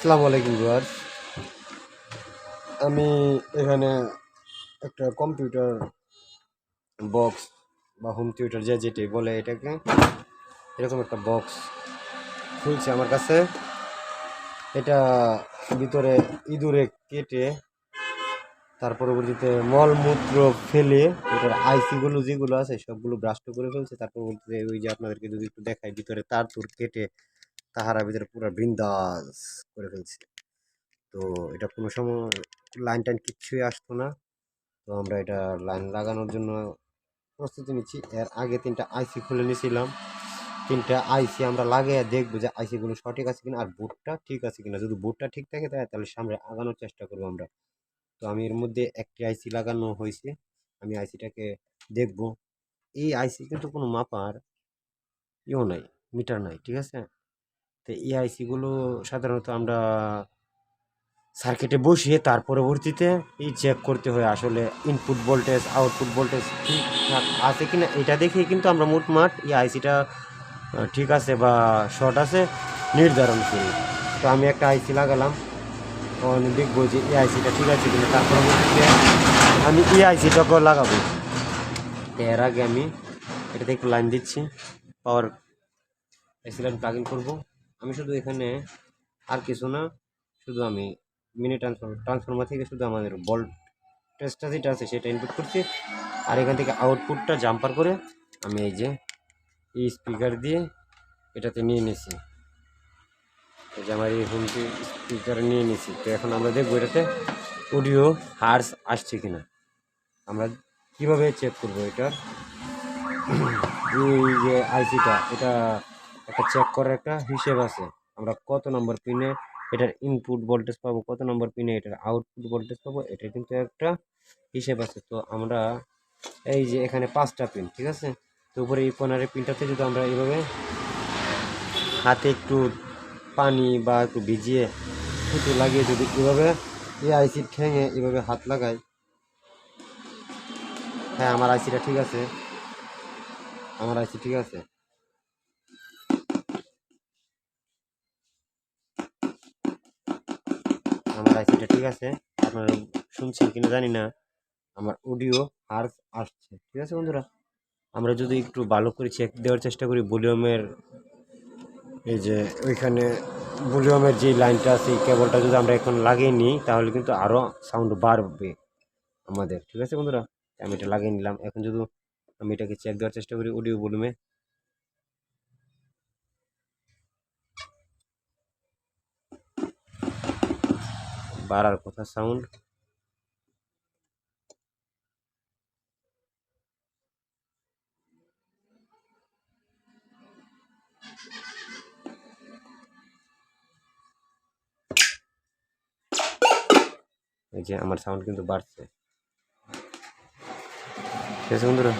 আসসালামু আলাইকুম ভিউয়ার্স। আমি এখানে একটা কম্পিউটার বক্স বা হোম থিয়েটার যে যেটি বলে এটাকে, এরকম একটা বক্স খুলছে আমার কাছে। এটা ভিতরে ইঁদুরে কেটে তার পরবর্তীতে মলমূত্র ফেলে এটার আইসিগুলো যেগুলো আছে সবগুলো ব্রাস্ট করে ফেলছে। তার পরবর্তীতে ওই যে আপনাদেরকে যদি একটু দেখাই, ভিতরে তার তুর কেটে তাহারা ভিতরে পুরো বৃন্দাস করে ফেলছে তো এটা কোনো সময় লাইন টাইন কিচ্ছুই আসতো না। তো আমরা এটা লাইন লাগানোর জন্য প্রস্তুতি নিচ্ছি। এর আগে তিনটা আইসি খুলে নিয়েছিলাম তিনটা আইসি আমরা লাগিয়ে দেখব যে আইসিগুলো সঠিক আছে কিনা আর বুটটা ঠিক আছে কিনা। যদি বোর্ডটা ঠিক থাকে তাহলে সামনে আগানোর চেষ্টা করব আমরা। তো আমি এর মধ্যে একটি আইসি লাগানো হয়েছে। আমি আইসিটাকে দেখব। এই আইসি কিন্তু কোনো মাপার ইও নাই, মিটার নাই, ঠিক আছে? তো এই সাধারণত আমরা সার্কিটে বসিয়ে তার পরবর্তীতে এই চেক করতে হয় আসলে ইনপুট ভোল্টেজ আউটপুট ভোল্টেজ ঠিকঠাক আছে কি না এটা দেখেই কিন্তু আমরা মোটমাট এই আইসিটা ঠিক আছে বা শর্ট আছে নির্ধারণ করি। তো আমি একটা আইসি লাগালাম। তখন দেখব যে এই আইসিটা ঠিক আছে কিনা। তার পরবর্তীতে আমি এই আইসিটাকেও লাগাবো। এর আগে আমি এটাতে একটু লাইন দিচ্ছি। পাওয়ার এসি লাইন প্লাগ করব। আমি শুধু এখানে আর কিছু না, শুধু আমি মিনি ট্রান্সফর্মার ট্রান্সফর্মার থেকে শুধু আমাদের বল টেস্টটা যেটা আছে সেটা ইনপুট করছি। আর এখান থেকে আউটপুটটা জাম্পার করে আমি এই যে এই স্পিকার দিয়ে এটাতে নিয়ে নিয়েছি এই যে আমার এই হোম স্পিকার নিয়ে নিয়েছি তো এখন আমরা দেখব এটাতে অডিও হার্স আসছে কিনা। আমরা কীভাবে চেক করব এটার? এই যে আইসিটা এটা একটা চেক করার একটা হিসেব আছে। আমরা কত নম্বর পিনে এটার ইনপুট ভোল্টেজ পাবো, কত নম্বর পিনে এটার আউটপুট ভোল্টেজ পাবো, এটা কিন্তু একটা হিসেব আছে। তো আমরা এই যে এখানে পাঁচটা পিন ঠিক আছে? তো উপরে এই কর্নারের পিনটাতে যদি আমরা এইভাবে হাতে একটু পানি বা একটু ভিজিয়ে একটু লাগিয়ে যদি এভাবে এই আইসির ঠেঙে এভাবে হাত লাগাই। হ্যাঁ আমার আইসিটা ঠিক আছে। আমার আইসি ঠিক আছে। আমার আইসিটা ঠিক আছে? আপনারা শুনছেন কিনা জানি না। আমার অডিও আর আসছে, ঠিক আছে বন্ধুরা? আমরা যদি একটু ভালো করে চেক দেওয়ার চেষ্টা করি, ভলিউমের এই যে ওইখানে ভলিউমের যে লাইনটা আছে, এই কেবলটা যদি আমরা এখন লাগিয়ে নিই, তাহলে কিন্তু আরও সাউন্ড বাড়বে আমাদের, ঠিক আছে বন্ধুরা? আমি এটা লাগিয়ে নিলাম। এখন যদি আমি এটাকে চেক দেওয়ার চেষ্টা করি অডিও ভলিউমে বাড়ার কথা সাউন্ড এই যে আমার সাউন্ড কিন্তু বাড়ছে। ঠিক বন্ধুরা?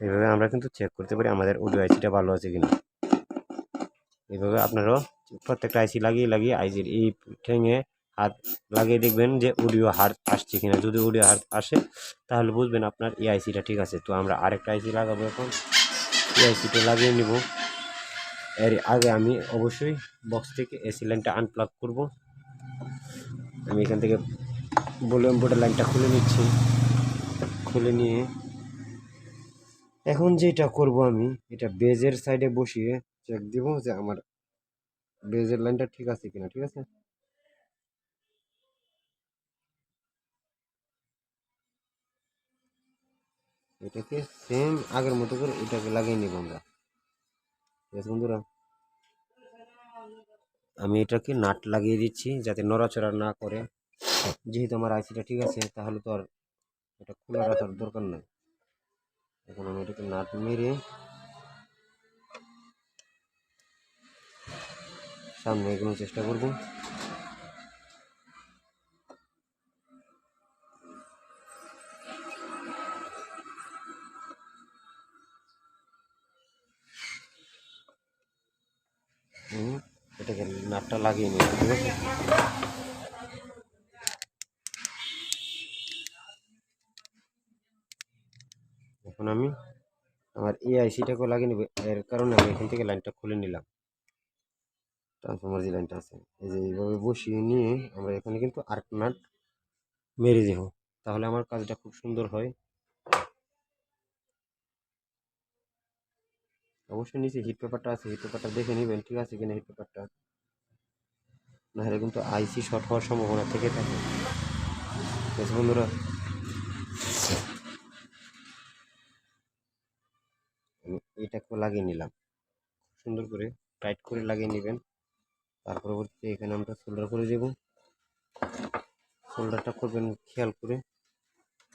এইভাবে আমরা কিন্তু চেক করতে পারি আমাদের অডিও আইসিটা ভালো আছে কিনা। এইভাবে আপনারাও প্রত্যেকটা আইসি লাগিয়ে লাগিয়ে আইসির এই ঠেঙে হাত লাগিয়ে দেখবেন যে অডিও হার আসছে কিনা। যদি অডিও হার আসে, তাহলে বুঝবেন আপনার এই আইসিটা ঠিক আছে। তো আমরা আরেকটা আইসি লাগাবো এখন। এই আইসিটা লাগিয়ে নিব। এর আগে আমি অবশ্যই বক্স থেকে এসি লাইনটা আনপ্লাগ করব। আমি এখান থেকে ভলিউম বোর্ডের লাইনটা খুলে নিচ্ছি। খুলে নিয়ে এখন যেটা করব আমি, এটা বেজের সাইডে বসিয়ে চেক দিব যে আমার বেজের লাইনটা ঠিক আছে কিনা ঠিক আছে এটাকে সেম আগের মতো করে এটাকে লাগিয়ে নিব আমরা ঠিক আছে বন্ধুরা আমি এটাকে নাট লাগিয়ে দিচ্ছি যাতে নড়াচড়া না করে যেহেতু আমার আইসিটা ঠিক আছে তাহলে তো আর এটা খোলা রাখার দরকার নেই এখন আমি এটাকে নাট মেরে সামনে এগোনোর চেষ্টা করব। এটাকে নাটটা লাগিয়ে নিই, ঠিক আছে? এখন আমি আমার এই আইসিটাকেও লাগিয়ে নেব, এর কারণে আমি এখান থেকে লাইনটা খুলে নিলাম। ট্রান্সফরমার যে লাইনটা আছে, এই যে এইভাবে বসিয়ে নিয়ে আমরা এখানে কিন্তু আর্ক নাট মেরে দেব। তাহলে আমার কাজটা খুব সুন্দর হয়। অবশ্যই নিচে হিট পেপারটা আছে হিট পেপারটা দেখে নেবেন, ঠিক আছে কিনা হিট পেপারটা নাহলে কিন্তু আইসি শর্ট হওয়ার সম্ভাবনা থেকে থাকে। বন্ধুরা? আমি এটাকেও লাগিয়ে নিলাম। সুন্দর করে টাইট করে লাগিয়ে নেবেন। তার পরবর্তীতে এখানে আমরা সোল্ডার করে দেব। সোল্ডারটা করবেন খেয়াল করে,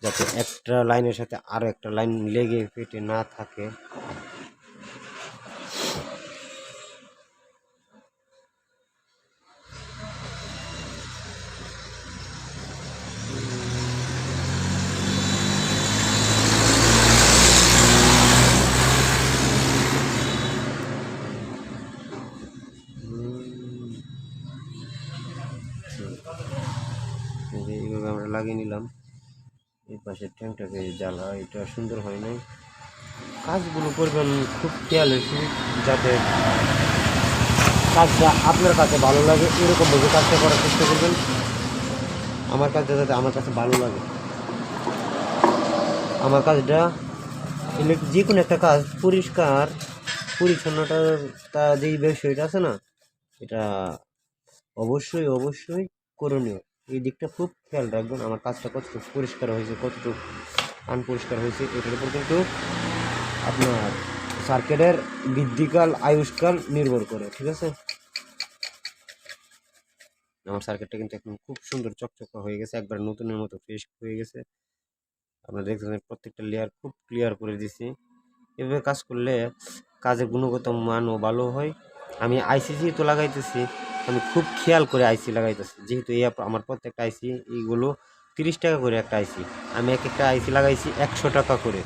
যাতে একটা লাইনের সাথে আরও একটা লাইন লেগে পেটে না থাকে হুম। এই যে এইভাবে আমরা লাগিয়ে নিলাম। এই পাশের ট্যাঙ্কটাকে জ্বালা, এটা সুন্দর হয় নাই। কাজগুলো করবেন খুব সহিত যাতে কাজটা আপনার কাছে ভালো লাগে, এরকম ভাবে কাজটা করার চেষ্টা করবেন। আমার কাজটা যাতে আমার কাছে ভালো লাগে। আমার কাজটা যে কোনো একটা কাজ পরিষ্কার, পরিচ্ছন্নতা তা যেই বিষয়টা আছে না, এটা অবশ্যই অবশ্যই করণীয়। এই দিকটা খুব খেয়াল রাখবেন। আমার কাজটা কতটুকু পরিষ্কার হয়েছে, কতটুকু আনপরিষ্কার হয়েছে, এটার উপর কিন্তু আপনার সার্কিটের বৃদ্ধিকাল, আয়ুষ্কাল নির্ভর করে, ঠিক আছে? আমার সার্কিটটা কিন্তু এখন খুব সুন্দর চকচকা হয়ে গেছে, একবার নতুনের মতো ফ্রেশ হয়ে গেছে। আপনারা দেখতেছেন প্রত্যেকটা লেয়ার খুব ক্লিয়ার করে দিছি এভাবে কাজ করলে কাজের গুণগত মানও ভালো হয়। আমি আইসি যেহেতু লাগাইতেছি, আমি খুব খেয়াল করে আইসি লাগাইতেছি। যেহেতু এই আমার প্রত্যেকটা আইসি এইগুলো তিরিশ টাকা করে একটা আইসি আমি এক একটা আইসি লাগাইছি একশো টাকা করে।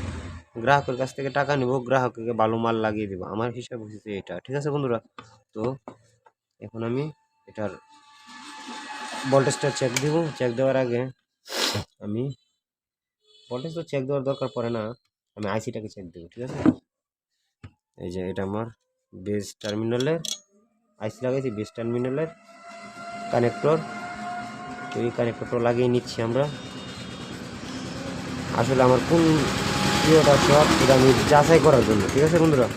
গ্রাহকের কাছ থেকে টাকা নেব, গ্রাহককে ভালো মাল লাগিয়ে দেবো। আমার হিসাব হচ্ছে এটা, ঠিক আছে বন্ধুরা? তো এখন আমি এটার ভোল্টেজটা চেক দিব। চেক দেওয়ার আগে আমি ভোল্টেজ তো চেক দেওয়ার দরকার পড়ে না। আমি আইসিটাকে চেক দেবো, ঠিক আছে? এই যে এটা আমার বেস টার্মিনালের, আইসি লাগাইছি বেস টার্মিনালের কানেক্টর। তো এই কানেক্টরটা লাগিয়ে নিচ্ছি আমরা। আসলে আমার কোন প্রিয়টা সব এটা আমি যাচাই করার জন্য, ঠিক আছে বন্ধুরা?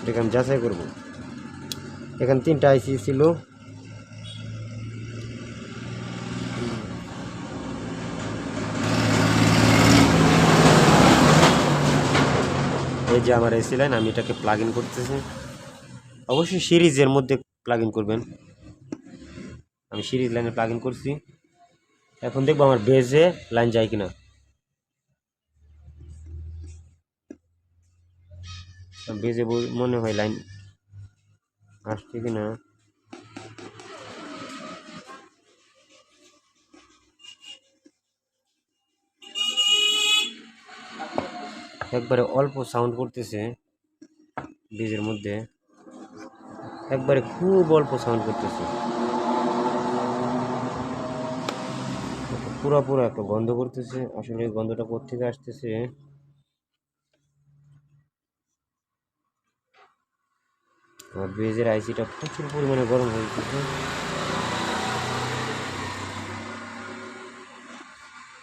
এটাকে আমি যাচাই করব? এখানে তিনটা আইসি ছিল। যে আমার এসি লাইন, আমি এটাকে প্লাগ ইন করতেছি। অবশ্যই সিরিজের মধ্যে প্লাগ ইন করবেন। আমি সিরিজ লাইনে প্লাগ ইন করছি। এখন দেখব আমার বেজে লাইন যায় কিনা। বেজে মনে হয় লাইন আসছে কিনা। একবারে অল্প সাউন্ড করতেছে বেজের মধ্যে। একবারে খুব অল্প সাউন্ড করতেছে। পুরো পুরো একটা গন্ধ করতেছে। আসলে এই গন্ধটা কোথেকে আসতেছে? আমার ব্রিজের আইসিটা প্রচুর পরিমাণে গরম হয়ে গেছে।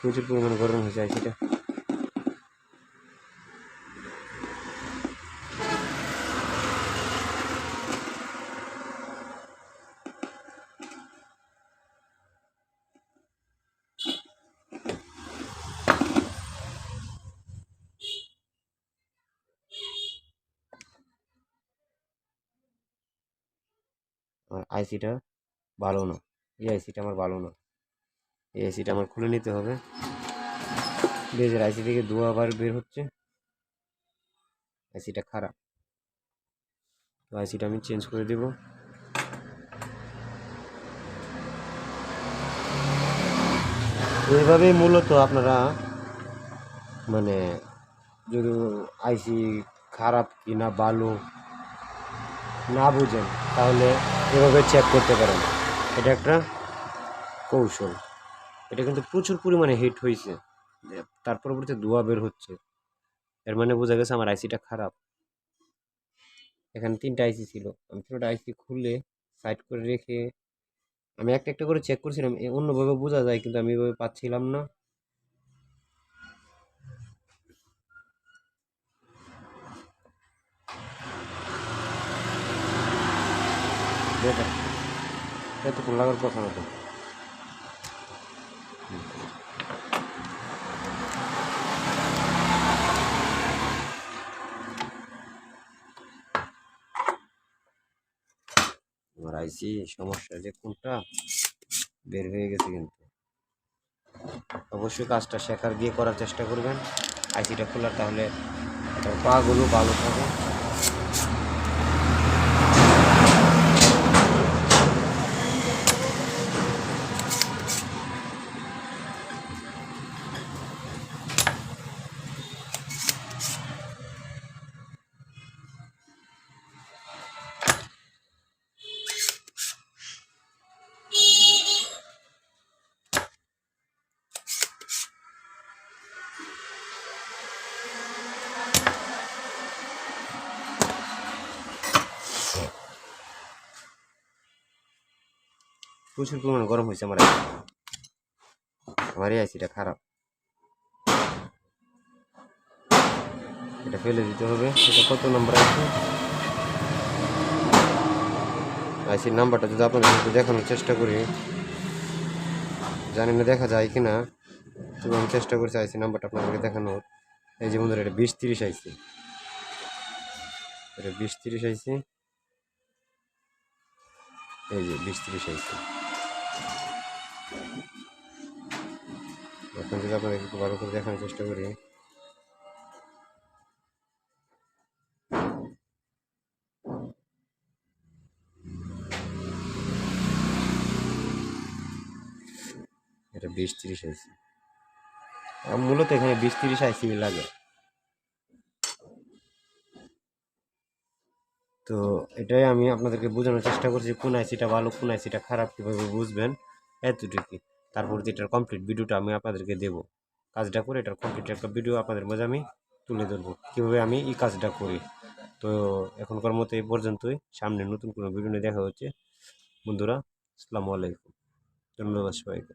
প্রচুর পরিমাণে গরম হয়েছে আইসিটা আইসিটা ভালো না। এই আইসিটা আমার ভালো না। এই আইসিটা আমার খুলে নিতে হবে। বেজের আইসি থেকে ধোয়া আবার বের হচ্ছে। আইসিটা খারাপ। তো আইসিটা আমি চেঞ্জ করে দেব। এইভাবেই মূলত আপনারা মানে যদি আইসি খারাপ কি না ভালো না বুঝেন, তাহলে এভাবে চেক করতে পারেন। এটা একটা কৌশল। এটা কিন্তু প্রচুর পরিমাণে হিট হয়েছে তার পরবর্তীতে ধোয়া বের হচ্ছে। এর মানে বোঝা গেছে আমার আইসিটা খারাপ। এখানে তিনটা আইসি ছিল। আমি তিনটা আইসি খুলে সাইড করে রেখে আমি একটা একটা করে চেক করছিলাম। অন্যভাবে বোঝা যায়, কিন্তু আমি এভাবে পাচ্ছিলাম না। দেখেন এতক্ষণ লাগার কথা না তো আইসি সমস্যা যে কোনটা বের হয়ে গেছে কিন্তু অবশ্যই কাজটা শেখার দিয়ে করার চেষ্টা করবেন। আইসিটা খোলার তাহলে পাগুলো ভালো থাকে। প্রচুর পরিমাণে গরম হয়েছে আমার আমার এই আইসিটা খারাপ। এটা ফেলে দিতে হবে। এটা কত নাম্বার আছে আইসির নাম্বারটা যদি আপনাদের একটু দেখানোর চেষ্টা করি। জানি না দেখা যায় কি না তবে আমি চেষ্টা করছি আইসি নাম্বারটা আপনাদেরকে দেখানোর। এই যে বন্ধুরা, এটা বিশ তিরিশ আইসি। এটা বিশ তিরিশ আইসি। এই যে বিশ তিরিশ আইসি। এখন যদি আপনাদের একটু ভালো করে দেখানোর চেষ্টা করি। এটা বিশ তিরিশ আইসি। মূলত এখানে বিশ তিরিশ আইসি লাগে। তো এটাই আমি আপনাদেরকে বোঝানোর চেষ্টা করছি, কোন আইসিটা ভালো, কোন আইসিটা খারাপ, কীভাবে বুঝবেন, এতটুকুই। তারপর এটার কমপ্লিট ভিডিওটা আমি আপনাদেরকে দেবো। কাজটা করে এটার কমপ্লিট একটা ভিডিও আপনাদের মাঝে আমি তুলে ধরবো। কীভাবে আমি এই কাজটা করি? তো এখনকার মতো এই পর্যন্তই। সামনে নতুন কোনো ভিডিও নিয়ে দেখা হচ্ছে। বন্ধুরা, আসসালামু আলাইকুম। ধন্যবাদ সবাইকে।